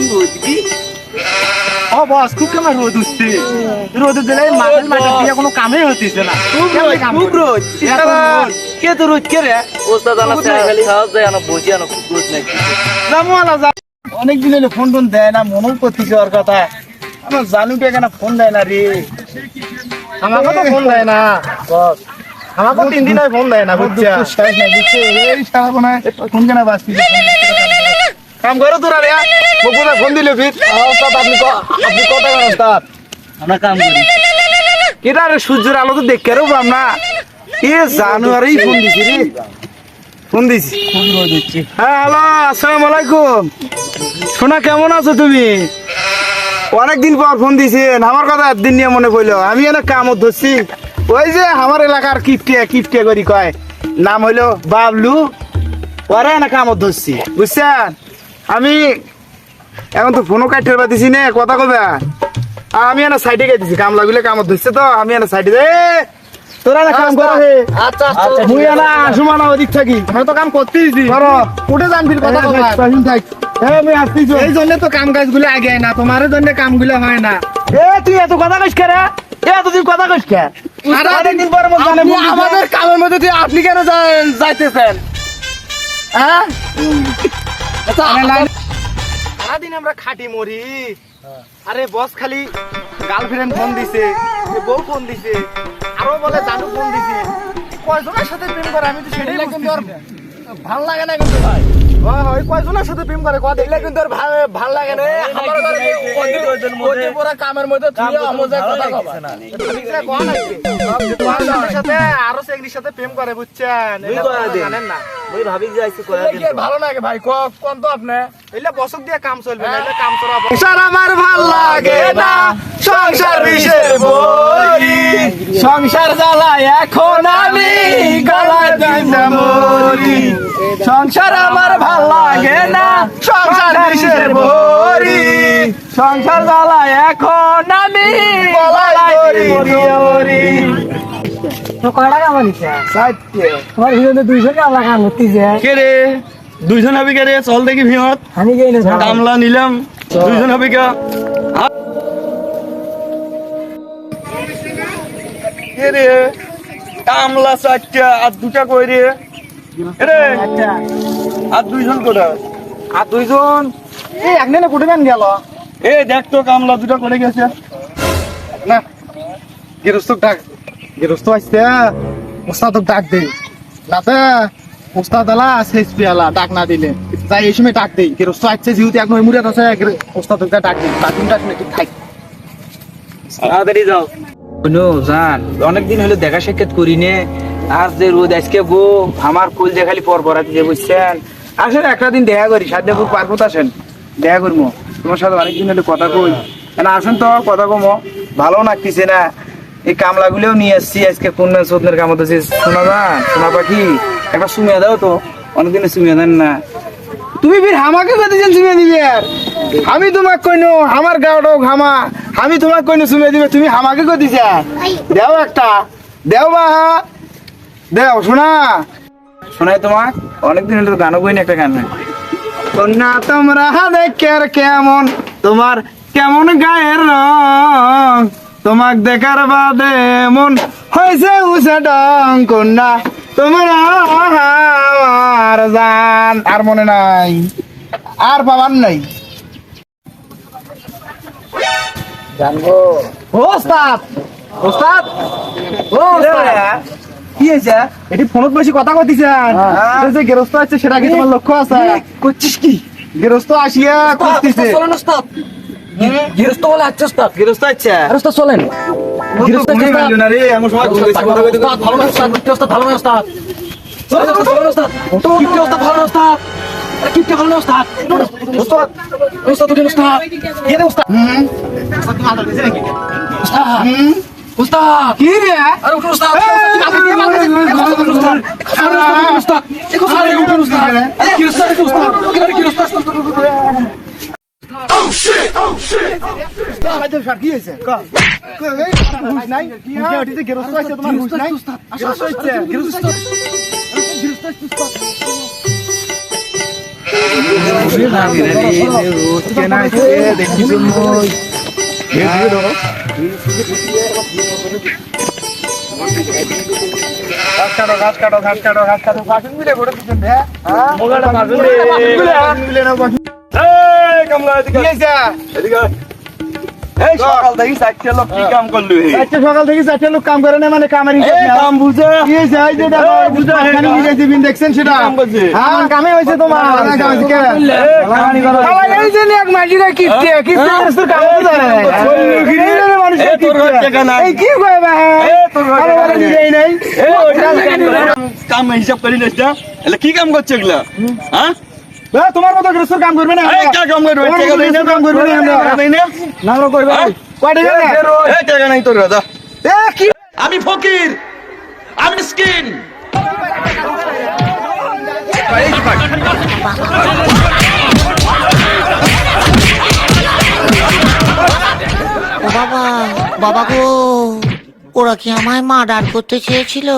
কি বুঝবি ও বস খুব কেমন রোদ উঠছে? রোদ দিলে মাথায় মাথা দিয়ে কোনো কামই হতিছে না। খুব রোদ এত রোদ। কে তো রোদ কে রে? ওস্তাদ আনা খালি সাহস দেয় আনা বসে আনা খুব রোদ নাকি? জামু যা। অনেক দিন হলো ফোন টোন দেয় না মনেও করতেছে ওর কথা। আমার জানুকে কেন ফোন দেয় না রে? আমাকে তো ফোন দেয় না। বস আমাকে তিন দিন ফোন দেয় না বুঝছা এই সারা কোনায় ফোন কেন বাঁচতি কাম করো তোরা রে বকুনা ফোন দিলে ফির ওস্তাদ আপনি আপনি কত ওস্তাদ আমরা কাম করি কেটা রে সূর্যের আলো তো দেখতে রব আমরা এ জানুয়ারি ফোন দিছি রে ফোন দিছি হ্যাঁ হ্যালো আসসালামু আলাইকুম সোনা কেমন আছো তুমি অনেকদিন পর ফোন দিছেন আমার কথা একদিন নিয়ে মনে পড়ল আমি এনে কামত ধরছি ওই যে আমার এলাকার কিপটে কিপটে করি কয় নাম হইল বাবলু ওরা এনে কামত ধরছি বুঝছেন আমি এখন তো ফোনও কাটতে পারবা দিছি নে কথা কবে আমি এনে সাইডে গেছি দিছি কাম লাগলে কামত ধরছে তো আমি এনে সাইডে এ তোরা না কাম করা হে। আচ্ছা আচ্ছা মুই না আসুমা না ওদিক থাকি। আমি তো কাম করতেই দিছি করো উঠে যান ফির কথা থাক এ আমি আসতেছি এই জন্য তো কাম কাজগুলো আগে হয় না তোমার জন্য কামগুলো হয় না। এ তুই এত কথা কইস কে রে? এ এত তুই কথা কইস কে? অনেকদিন পর মত জানে আমাদের কামের মধ্যে তুই আপনি কেন যাইতেছেন? হ্যাঁ? সারাদিন আমরা খাটি মরি। আরে বস খালি গার্লফ্রেন্ড ফোন দিছে বউ ফোন দিছে আরও বলে জানু ফোন দিছে। কয়জনের সাথে প্রেম করে আমি তো সেটাই কিন্তু আর ভালো লাগে না কিন্তু ভাই। ওই কয়জনের সাথে প্রেম করে কয় দেখলে কিন্তু আর ভাল- ভালো লাগে না। আমার ঘরে এই অতি- অতি পুরা কামের মধ্যে তুই আমজার কথা কবা। ঠিক আছে কোন আছে কয়জনের সাথে আরও চেংড়ির সাথে প্রেম করে বুঝছেন। জানেন না। মই ভাবি যে আইছি কয়া দিন ভালো লাগে ভাই কোন তো আপনি? এলে বসক দিয়ে কাম চলবে না কাম চড়াবো সংসার আমার ভালো লাগে না সংসার বিষের সংসার জ্বালা এখন আমি গলায় দিতে মরি সংসার আমার ভালো লাগে না সংসার বিষের বই সংসার জ্বালা এখন আমি গলায় মরি কয় টাকা বলিস সাইতে তোমার ভিডিওতে দুইশো টাকা লাগা ঘুরতেছে কে রে? দুইজন হবে কে রে? চল দেখি ভিড়ত আমি গেই না কামলা নিলাম। দুইজন হবে কে? কে রে? কামলা চারটা আর দুটা কই রে? রে। আচ্ছা। আর দুইজন কোটা আর দুইজন? এই একনে না কোটে গান গেল। এ দেখ তো কামলা দুটা করে গেছে। না গেরস্ত ডাক। গেরস্ত আসছে ওস্তাদ ডাক দে নাতে ওস্তাদ আলা শেষ পেয়ালা ডাক না দিলে। তাই এই সময় ডাক দেই। গেরস্ত আসছে যেহেতু এখন আছে ডাক দেই। বাথরুম ডাক নাকি খাই। তাড়াতাড়ি যাও। শুনো জান অনেকদিন হলো দেখা সাক্ষাৎ করি নে আজ যে রোদ আজকে গো আমার কুল যে খালি পর পরাতে যে বুঝছেন। আসেন একটা দিন দেখা করি সাধ্যপুর পার্বত আসেন। দেখা করব তোমার সাথে অনেকদিন হলে কথা কই। না আসেন তো কথা কমো। ভালো লাগতেছে না। এই কামলা কামলাগুলোও নিয়ে আসছি আজকে কোন সদনের কামত আছে শোনা যান শোনা পাখি একটা সুমিয়া দাও তো। অনেকদিনে সুমিয়া দেন না। তুমি ফির হামাকে দিন সুমিয়ে দিবে আর? আমি তোমাক কইনো, আমার গাওটাও ঘামা আমি তোমাক কইনো, সুমিয়ে দিবে, তুমি হামাকে কই দিছা দেও একটা। দেও বা। দেও, শোনা। শোনাই তোমার অনেকদিন হলো গানও কই না একটা গান। কন্যা, তোমরা দেখের কেমন, তোমার কেমন গায়ের রং? তোমাক দেখার বাদে মন হয়েছে উসে ডং কন্যা। তোমরা আমার জান। আর মনে নাই। আর পাবার নাই। জানব। ওস্তাদ ওস্তাদ ওস্তাদ। কি হয়েছে? এটি ফোনত বেশি কথা এই যে গেরস্ত আছে সেটা কি তোমার লক্ষ্য আছে? করছিস কি? গেরস্ত আসিয়া করতেছে ওস্তাদ। গৃহস্থ বলে আচ্ছা ওস্তাদ গৃহস্থ আচ্ছা আর ওস্তাদ চলেন গৃহস্থ না রে কথা কইতে কইতে। ভালো না ওস্তাদ গৃহস্থ ভালো না ওস্তাদ চলেন ওস্তাদ ভালো না ওস্তাদ কিপ্টে ওস্তাদ ভালো না ওস্তাদ আরে ভালো না ওস্তাদ ওস্তাদ ওস্তাদ উঠেন ওস্তাদ কে রে ওস্তাদ হুম ওস্তাদ তুমি আদর দিছে নাকি ওস্তাদ হুম ওস্তাদ কি রে আরে উঠুন ওস্তাদ এই, ওস্তাদ ওস্তাদ দেখো স্যার উঠুন ওস্তাদ আরে গৃহস্থ দেখো ওস্তাদ আরে গৃহস্থ আজ স্যার কি হয়েছে ক ক- এই, হুঁশ নাই হুঁশ নাই, ওটিতে গেরস্ত আছে তোমার হুঁশ নাই গেরস্ত হচ্ছে গেরস্ত রোদ কেন আইছে দেখি মই ঘাস কাটো ঘাস কাটো ঘাস কাটো ঘাস কাটো। ফাঁসুন মিলে ঘুরে দিচ্ছেন হ্যাঁ? মোগাটা ফাঁসুন মিলে না এই কামলা এদিকে এদিকে আয়। এই সকাল থেকে চারটে লোক কি কাম করলি আজকে সকাল থেকে চারটে লোক কাম করে না মানে কামের। কাম বুঝে? কি? যে বুঝা দেখছেন সেটা? কাম করছে? হ্যাঁ, কামে তোমার। কে? এই যে এক মাঝিরে কাম। এই কয় হ্যাঁ? ওইটা কাম হিসাব করি না। কি কাম করছে এগুলা? হ্যাঁ? তোমার মতো কাম করবে না। কে কাম করবে? কাম করবে না করবে। হ্যাঁ? টাকা নাই তোর দাদা এ, কি? আমি ফকির। আমি মিসকিন। বাবা বাবা গো ওরা কি আমায় মার্ডার করতে চেয়েছিল?